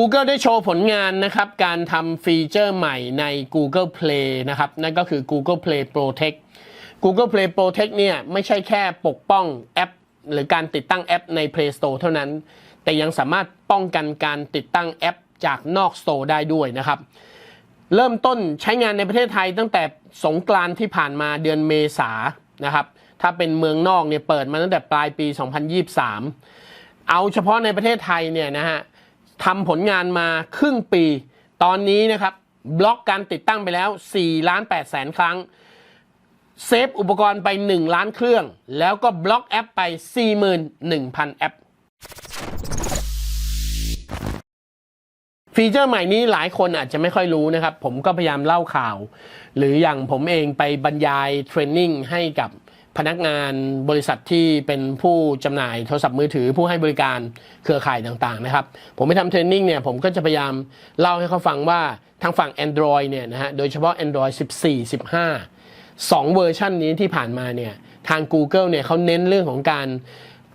Google ได้โชว์ผลงานนะครับการทำฟีเจอร์ใหม่ใน Google Play นะครับนั่นก็คือ Google Play Protect Google Play Protect เนี่ยไม่ใช่แค่ปกป้องแอป หรือการติดตั้งแอปใน Play Store เท่านั้น แต่ยังสามารถป้องกันการติดตั้งแอปจากนอก Store ได้ด้วยนะครับ เริ่มต้นใช้งานในประเทศไทยตั้งแต่สงกรานที่ผ่านมาเดือนเมษานะครับถ้าเป็นเมืองนอกเนี่ยเปิดมาตั้งแต่ปลายปี 2023 เอาเฉพาะในประเทศไทยเนี่ยนะฮะ ทำผลงานมาครึ่งปี ตอนนี้นะครับ บล็อกการติดตั้งไปแล้ว4ล้าน8แสนครั้ง เซฟอุปกรณ์ไป 1 ล้านเครื่อง แล้วก็บล็อกแอปไป 41,000 แอป ฟีเจอร์ใหม่นี้หลายคนอาจจะไม่ค่อยรู้นะครับ ผมก็พยายามเล่าข่าว หรืออย่างผมเองไปบรรยายเทรนนิ่งให้กับ พนักงานบริษัทที่เป็นผู้จำหน่ายโทรศัพท์มือถือผู้ให้บริการเครือข่ายต่างๆนะครับ ผมไปทำเทรนนิ่งเนี่ยผมก็จะพยายามเล่าให้เขาฟังว่าทางฝั่ง Android เนี่ยนะฮะโดยเฉพาะ Android 14 15สองเวอร์ชันนี้ที่ผ่านมาเนี่ยทาง Google เนี่ยเขาเน้นเรื่องของการ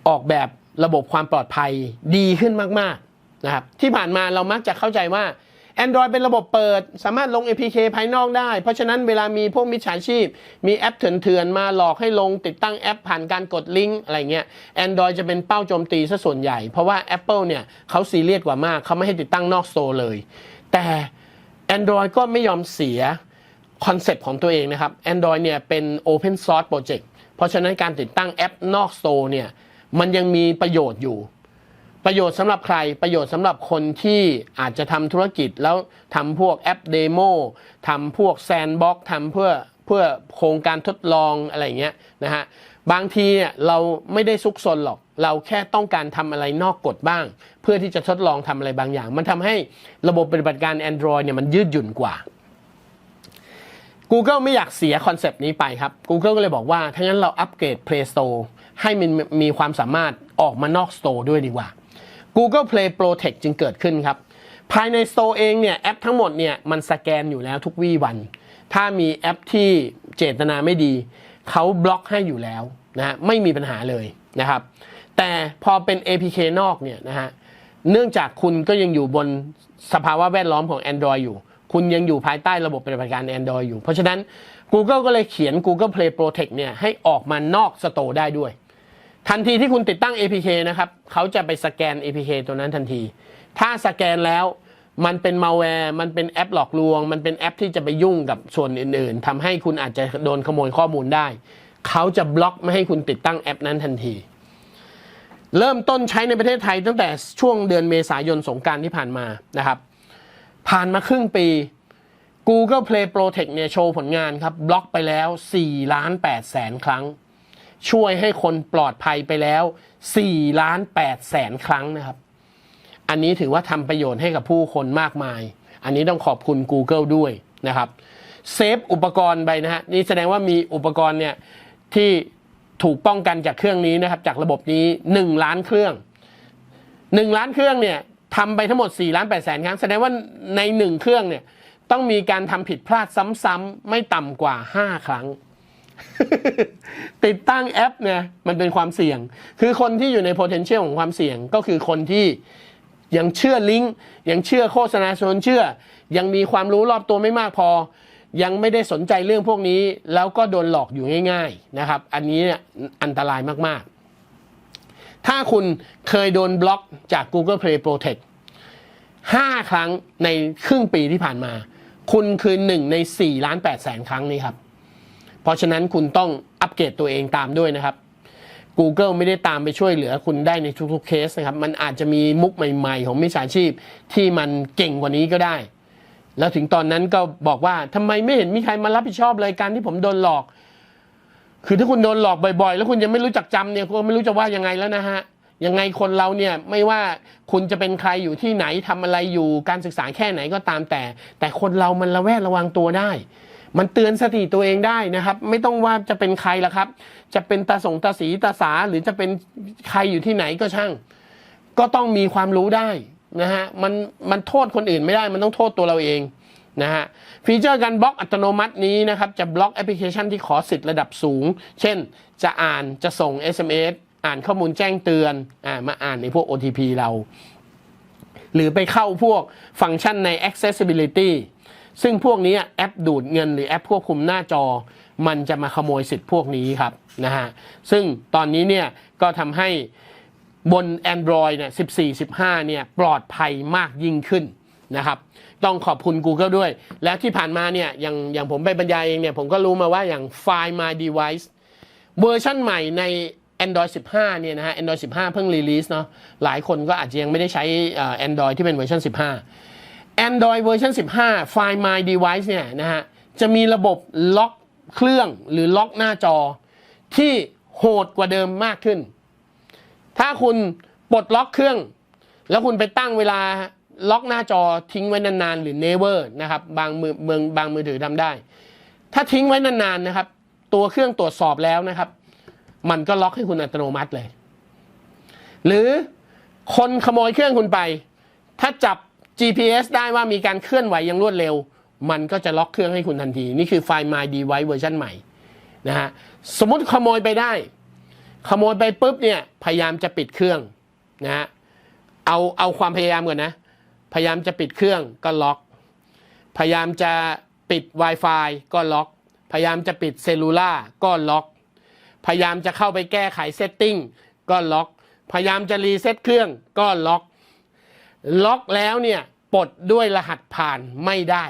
ออกแบบระบบความปลอดภัยดีขึ้นมากๆนะครับที่ผ่านมาเรามักจะเข้าใจว่า Android เป็นระบบเปิด สามารถลง APK ภายนอกได้ เพราะฉะนั้นเวลามีพวกมิจฉาชีพ มีแอปเถื่อนๆ มาหลอกให้ลงติดตั้งแอปผ่านการกดลิงก์อะไรเงี้ย Android จะเป็นเป้าโจมตีซะส่วนใหญ่ เพราะว่า Apple เนี่ยเขาซีเรียสกว่ามาก เขาไม่ให้ติดตั้งนอกโตร์เลย แต่ Android ก็ไม่ยอมเสียคอนเซปต์ของตัวเองนะครับ Android เนี่ยเป็น Open Source Project เพราะฉะนั้นการติดตั้งแอปนอก Store เนี่ยมันยังมีประโยชน์อยู่ ประโยชน์สำหรับใครประโยชน์สำหรับคนที่อาจจะทำธุรกิจแล้วทำพวกแอปเดโมทำพวกแซนบ็อกทำเพื่อเพื่อโครงการทดลองอะไรเงี้ยนะฮะบางทีเนี่ยเราไม่ได้ซุกซนหรอก เราแค่ต้องการทำอะไรนอกกฎบ้าง เพื่อที่จะทดลองทำอะไรบางอย่าง มันทำให้ระบบปฏิบัติการ Android เนี่ยมันยืดหยุ่นกว่า Google ไม่อยากเสียคอนเซปต์นี้ไปครับ Google ก็เลยบอกว่าถ้างั้นเราอัปเกรด Play Store ให้มันมีความสามารถออกมานอก Store ด้วยดีกว่า Google Play Protect จึงเกิดขึ้นครับ ภายใน Store เองเนี่ยแอปทั้งหมดเนี่ยมันสแกนอยู่แล้วทุกวี่วัน ถ้ามีแอปที่เจตนาไม่ดี เขาบล็อกให้อยู่แล้วนะไม่มีปัญหาเลยนะครับ แต่พอเป็น APK นอกเนี่ยนะฮะเนื่องจากคุณก็ยังอยู่บนสภาวะแวดล้อมของ Android อยู่ คุณยังอยู่ภายใต้ระบบปฏิบัติการ Android อยู่ เพราะฉะนั้น Google ก็เลยเขียน Google Play Protect เนี่ยให้ออกมานอก Store ได้ด้วย ทันทีที่คุณติดตั้ง APK นะครับเขาจะไปสแกน APK ตัวนั้นทันที ถ้าสแกนแล้วมันเป็นมาแวร์มันเป็นแอปหลอกลวง มันเป็นแอปที่จะไปยุ่งกับส่วนอื่น ๆทำให้คุณอาจจะโดนขโมยข้อมูลได้ เขาจะบล็อกไม่ให้คุณติดตั้งแอปนั้นทันที เริ่มต้นใช้ในประเทศไทยตั้งแต่ช่วงเดือนเมษายนสงการที่ผ่านมานะครับ ผ่านมาครึ่งปี Google Play Protect เนี่ยโชว์ผลงานครับบล็อกไปแล้ว4ล้าน8แสนครั้ง ช่วยให้คนปลอดภัยไปแล้ว4ล้าน8แสนครั้งนะครับ อันนี้ถือว่าทำประโยชน์ให้กับผู้คนมากมาย อันนี้ต้องขอบคุณ Google ด้วยนะครับ เซฟอุปกรณ์ไปนะฮะ นี่แสดงว่ามีอุปกรณ์เนี่ยที่ถูกป้องกันจากเครื่องนี้นะครับ จากระบบนี้ 1 ล้านเครื่อง 1 ล้านเครื่องเนี่ยทำไปทั้งหมด4ล้าน8แสนครั้ง แสดงว่าใน 1 เครื่องเนี่ยต้องมีการทำผิดพลาดซ้ำๆไม่ต่ำกว่า 5 ครั้ง ติดตั้งแอปเนี่ยมันเป็นความเสี่ยง คือคนที่อยู่ใน potential ของความเสี่ยงก็คือคนที่ยังเชื่อลิงก์ยังเชื่อโฆษณาชวนเชื่อ ยังมีความรู้รอบตัวไม่มากพอ ยังไม่ได้สนใจเรื่องพวกนี้ แล้วก็โดนหลอกอยู่ง่าย ๆนะครับ อันนี้เนี่ยอันตรายมากๆ ถ้าคุณเคยโดนบล็อกจาก Google Play Protect 5 ครั้งในครึ่งปีที่ผ่านมา คุณคือหนึ่งใน 4 ล้าน8แสนครั้งนี้ครับ เพราะฉะนั้นคุณต้องอัปเกรดตัวเองตามด้วยนะครับ Google ไม่ได้ตามไปช่วยเหลือคุณได้ในทุกๆเคสนะครับ มันอาจจะมีมุกใหม่ๆ ของมิจฉาชีพที่มันเก่งกว่านี้ก็ได้ แล้วถึงตอนนั้นก็บอกว่าทำไมไม่เห็นมีใครมารับผิดชอบเลยการที่ผมโดนหลอก คือถ้าคุณโดนหลอกบ่อยๆ แล้วคุณยังไม่รู้จักจำเนี่ยก็ไม่รู้จะว่ายังไงแล้วนะฮะยังไงคนเราเนี่ยไม่ว่าคุณจะเป็นใครอยู่ที่ไหนทำอะไรอยู่การศึกษาแค่ไหนก็ตามแต่ แต่คนเรามันระแวดระวังตัวได้ มันเตือนสติตัวเองได้นะครับ ไม่ต้องว่าจะเป็นใครละครับ จะเป็นตาสงตาสีตาสาหรือจะเป็นใครอยู่ที่ไหนก็ช่าง ก็ต้องมีความรู้ได้นะฮะมันมันโทษคนอื่นไม่ได้มันต้องโทษตัวเราเองนะฮะฟีเจอร์การบล็อกอัตโนมัตินี้นะครับ จะบล็อกแอปพลิเคชันที่ขอสิทธิ์ระดับสูง เช่น จะอ่านจะส่ง SMS อ่านข้อมูลแจ้งเตือนอ่ามาอ่านในพวก OTP เรา หรือไปเข้าพวกฟังก์ชันใน accessibility ซึ่งพวกนี้แอปดูดเงินหรือแอปควบคุมหน้าจอ มันจะมาขโมยสิทธิ์พวกนี้ครับนะฮะซึ่งตอนนี้เนี่ยก็ทำให้บน Android เนี่ย 14 15 เนี่ยปลอดภัยมากยิ่งขึ้นนะครับ ต้องขอบคุณ Google ด้วย แล้วที่ผ่านมาเนี่ยอย่างอย่างผมไปบรรยายเองเนี่ยผมก็รู้มาว่าอย่าง Find My Device เวอร์ชันใหม่ใน Android 15 เนี่ยนะฮะ Android 15 เพิ่งรีลีสเนาะหลายคนก็อาจจะยังไม่ได้ใช้เอ่อ Android ที่เป็นเวอร์ชัน15 Android เวอร์ชัน15 Find My Device เนี่ยนะฮะ จะมีระบบล็อกเครื่องหรือล็อกหน้าจอ ที่โหดกว่าเดิมมากขึ้น ถ้าคุณปลดล็อกเครื่อง แล้วคุณไปตั้งเวลาล็อกหน้าจอทิ้งไว้นานๆ หรือ never นะครับ บางมือเมืองบางมือถือทำได้ ถ้าทิ้งไว้นานๆนะครับ ตัวเครื่องตรวจสอบแล้วนะครับ มันก็ล็อกให้คุณอัตโนมัติเลย หรือคนขโมยเครื่องคุณไป ถ้าจับ GPS ได้ว่ามีการเคลื่อนไหวอย่างรวดเร็ว มันก็จะล็อกเครื่องให้คุณทันที นี่คือไฟล์ My Device เวอร์ชันใหม่นะฮะสมมติขโมยไปได้ ขโมยไปปุ๊บเนี่ยพยายามจะปิดเครื่องนะฮะเอาเอาความพยายามก่อนนะ พยายามจะปิดเครื่องก็ล็อก พยายามจะปิด Wi-Fi ก็ล็อก พยายามจะปิดเซลลูล่าก็ล็อก พยายามจะเข้าไปแก้ไขเซตติ้งก็ล็อก พยายามจะรีเซ็ตเครื่องก็ล็อก ล็อกแล้วเนี่ยปลดด้วยรหัสผ่านไม่ได้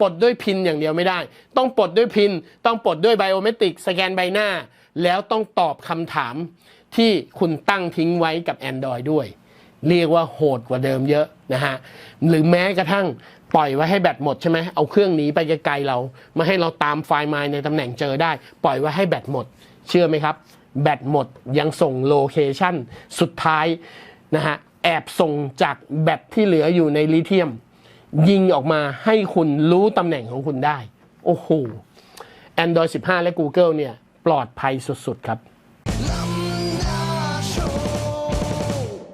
ปลดด้วยพินอย่างเดียวไม่ได้ ต้องปลดด้วยพิน ต้องปลดด้วยไบโอเมตริกสแกนใบหน้า แล้วต้องตอบคำถามที่คุณตั้งทิ้งไว้กับ Android ด้วย เรียกว่าโหดกว่าเดิมเยอะนะฮะ หรือแม้กระทั่งปล่อยไว้ให้แบตหมดใช่ไหมเอาเครื่องหนีไปไกลๆเราไม่ให้เราตามไฟล์มาในตำแหน่งเจอได้ ปล่อยไว้ให้แบตหมด เชื่อไหมครับ แบตหมดยังส่งโลเคชั่นสุดท้ายนะฮะ แอบส่งจากแบตที่เหลืออยู่ในลิเทียม ยิงออกมาให้คุณรู้ตำแหน่งของคุณได้ โอ้โห Android 15 และ Google เนี่ย ปลอดภัยสุด ๆ ครับ